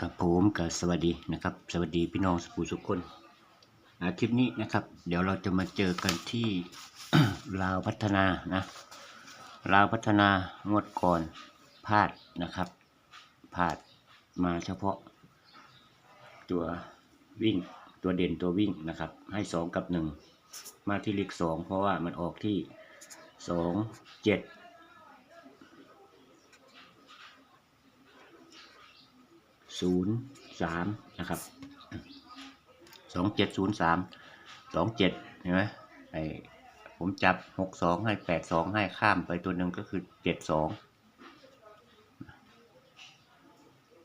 ครับผมกับสวัสดีนะครับ สวัสดีพี่น้องสปูสุกคนคลิปนี้นะครับ เดี๋ยวเราจะมาเจอกันที่ลาวพัฒนานะลาวพัฒนางวดก่อนพาดนะครับพาดมาเฉพาะ ตัววิ่งตัวเด่นตัววิ่งนะครับ ให้ 2 กับ 1 มาที่เลข2เพราะว่ามันออกที่ 2 7 ศูนย์สามนะครับสองเจ็ดศูนย์สามสองเจ็ดเห็นไหมไอผมจับหกสองให้แปดสองให้ข้ามไปตัวหนึ่งก็คือเจ็ดสอง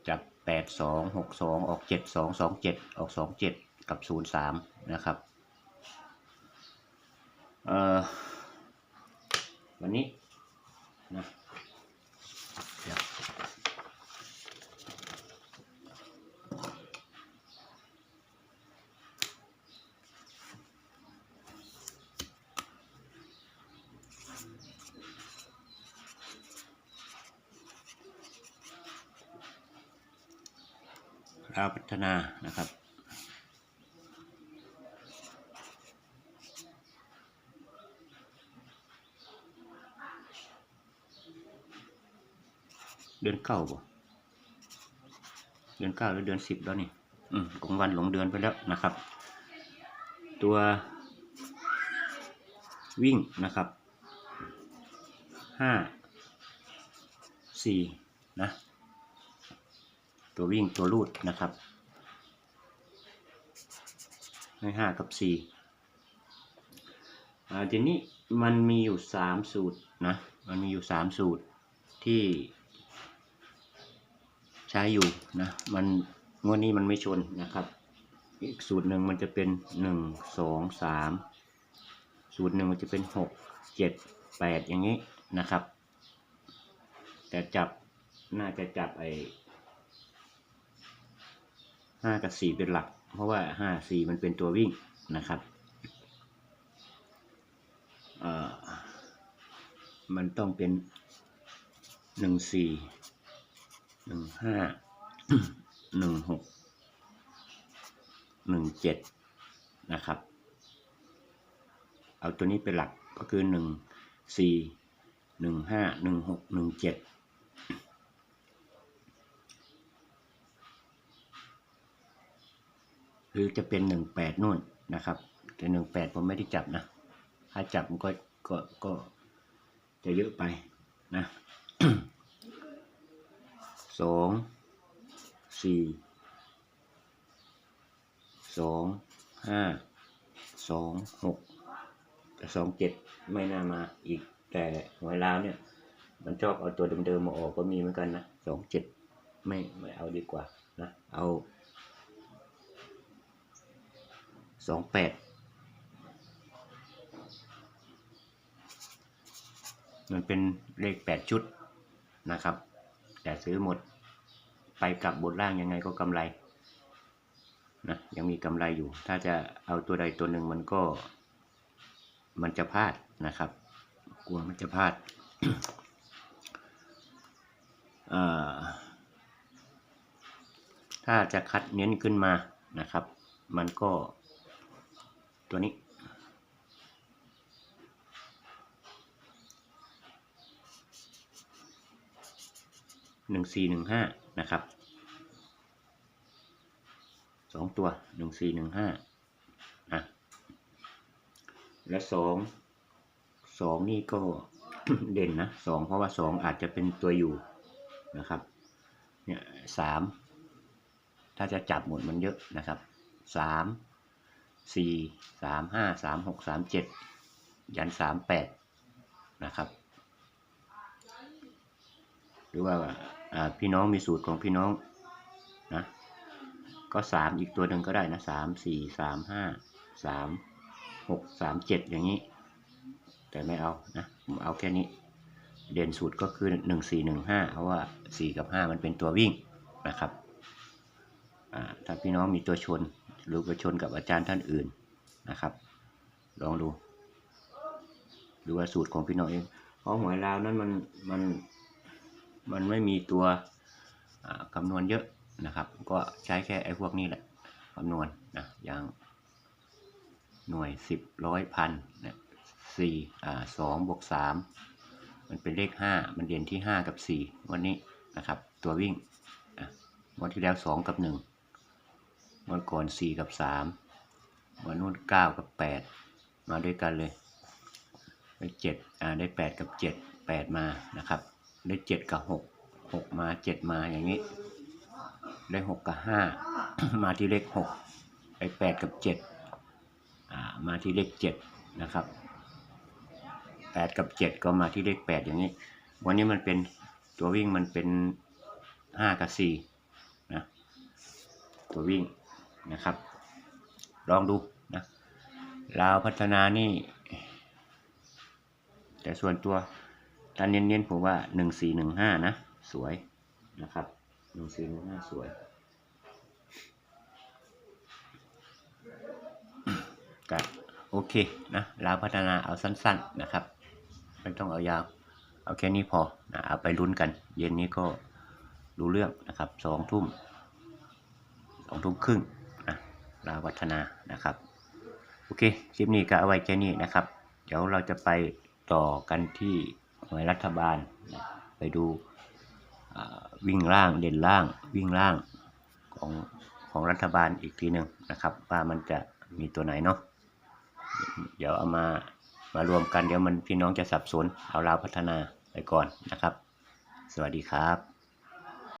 จับแปดสองหกสองออกเจ็ดสองสองเจ็ดออกสองเจ็ดกับศูนย์สามนะครับเออวันนี้นะ ราวพัฒนานะครับเดือนเก้าบ่เดือนเก้าหรือเดือนสิบแล้วนี่อืมของวันหลงเดือนไปแล้วนะครับ ตัววิ่งนะครับห้าสี่นะ ตัววิ่งตัวรูดนะครับให้ห้ากับสี่อ่าทีนี้มันมีอยู่สามสูตรนะมันมีอยู่สามสูตรที่ใช้อยู่นะมันงวดนี้มันไม่ชนนะครับ อีกสูตรหนึ่งมันจะเป็นหนึ่งสองสามสูตรหนึ่งมันจะเป็นหกเจ็ดแปดอย่างนี้นะครับ แต่จับน่าจะจับไอ ห้ากับสี่เป็นหลัก เพราะว่าห้าสี่มันเป็นตัววิ่งนะครับมันต้องเป็นหนึ่งสี่หนึ่งห้าหนึ่งหกหนึ่งเจ็ดนะครับ เอาตัวนี้เป็นหลักก็คือหนึ่งสี่หนึ่งห้าหนึ่งหกหนึ่งเจ็ด หรือจะเป็นหนึ่งแปดนู่นนะครับ แต่หนึ่งแปดผมไม่ได้จับนะ ถ้าจับมันก็ก็ก็จะเยอะไปนะสองสี่สองห้าสองหกแต่สองเจ็ดไม่น่ามาอีกแต่หวยลาวเนี่ย มันชอบเอาตัวเดิมๆมาออกก็มีเหมือนกันนะสองเจ็ดไม่ไม่เอาดีกว่านะ เอา สองแปดมันเป็นเลขแปดชุดนะครับ แต่ซื้อหมดไปกลับบนล่างยังไงก็กำไรนะยังมีกำไรอยู่ ถ้าจะเอาตัวใดตัวหนึ่งมันก็ มันจะพลาดนะครับ กลัวมันจะพลาดถ้าจะคัดเน้นขึ้นมานะครับ มันก็ ตัวนี้ หนึ่งสี่หนึ่งห้านะครับสองตัวหนึ่งสี่หนึ่งห้าอะ และสองสองนี่ก็เด่นนะสองเพราะว่าสองอาจจะเป็นตัวอยู่นะครับเนี่ยสามถ้าจะจับหมดมันเยอะนะครับสาม สี่สามห้าสามหกสามเจ็ดยันสามแปดนะครับ หรือว่าพี่น้องมีสูตรของพี่น้องนะก็สามอีกตัวหนึ่งก็ได้นะสามสี่สามห้าสามหกสามเจ็ดอย่างนี้ แต่ไม่เอานะผมเอาแค่นี้ เด่นสูตรก็คือหนึ่งสี่หนึ่งห้าเพราะว่าสี่กับห้ามันเป็นตัววิ่งนะครับถ้าพี่น้องมีตัวชน หรือไปชนกับอาจารย์ท่านอื่นนะครับ ลองดู หรือว่าสูตรของพี่น้องเองเพราะหวยลาวนั้นมันมันมันไม่มีตัวอ่าคำนวณเยอะนะครับ ก็ใช้แค่ไอ้พวกนี้แหละคำนวณนะอย่างหน่วยสิบร้อยพันเนี่ยสี่อ่าสองบวกสามมันเป็นเลขห้ามันเด่นที่ห้ากับสี่วันนี้นะครับ ตัววิ่งวันที่แล้วสองกับหนึ่ง วันก่อนสี่กับสามวันนู้นเก้ากับแปดมาด้วยกันเลย ได้เจ็ดอ่าได้แปดกับเจ็ดแปดมานะครับ ได้เจ็ดกับหกหกมาเจ็ดมาอย่างนี้ ได้หกกับห้ามาที่เลขหกได้แปดกับเจ็ดอ่า มาที่เลขเจ็ดนะครับแปดกับเจ็ดก็มาที่เลขแปดอย่างนี้ วันนี้มันเป็นตัววิ่งมันเป็นห้ากับสี่นะตัววิ่ง นะครับ ลองดูนะลาวพัฒนานี่ แต่ส่วนตัวถ้าเน้นๆผมว่าหนึ่งสี่หนึ่งห้านะสวยนะครับหนึ่งสี่หนึ่งห้าสวย ก็โอเคนะลาวพัฒนาเอาสั้น ๆนะครับ ไม่ต้องเอายาวเอาแค่นี้พอนะเอาไปลุ้นกัน เย็นนี้ก็รู้เรื่องนะครับสองทุ่มสองทุ่มครึ่ง นะลาวพัฒนานะครับ โอเค คลิปนี้ก็เอาไว้แค่นี้นะครับ เดี๋ยวเราจะไปต่อกันที่หน่วยรัฐบาลนะไปดูวิ่งล่างเด่นล่างวิ่งล่างของของรัฐบาลอีกทีหนึ่งนะครับ ว่ามันจะมีตัวไหนเนาะเดี๋ยวเอามามารวมกันเดี๋ยวมันพี่น้องจะสับสนเอาลาวพัฒนาไปก่อนนะครับ สวัสดีครับ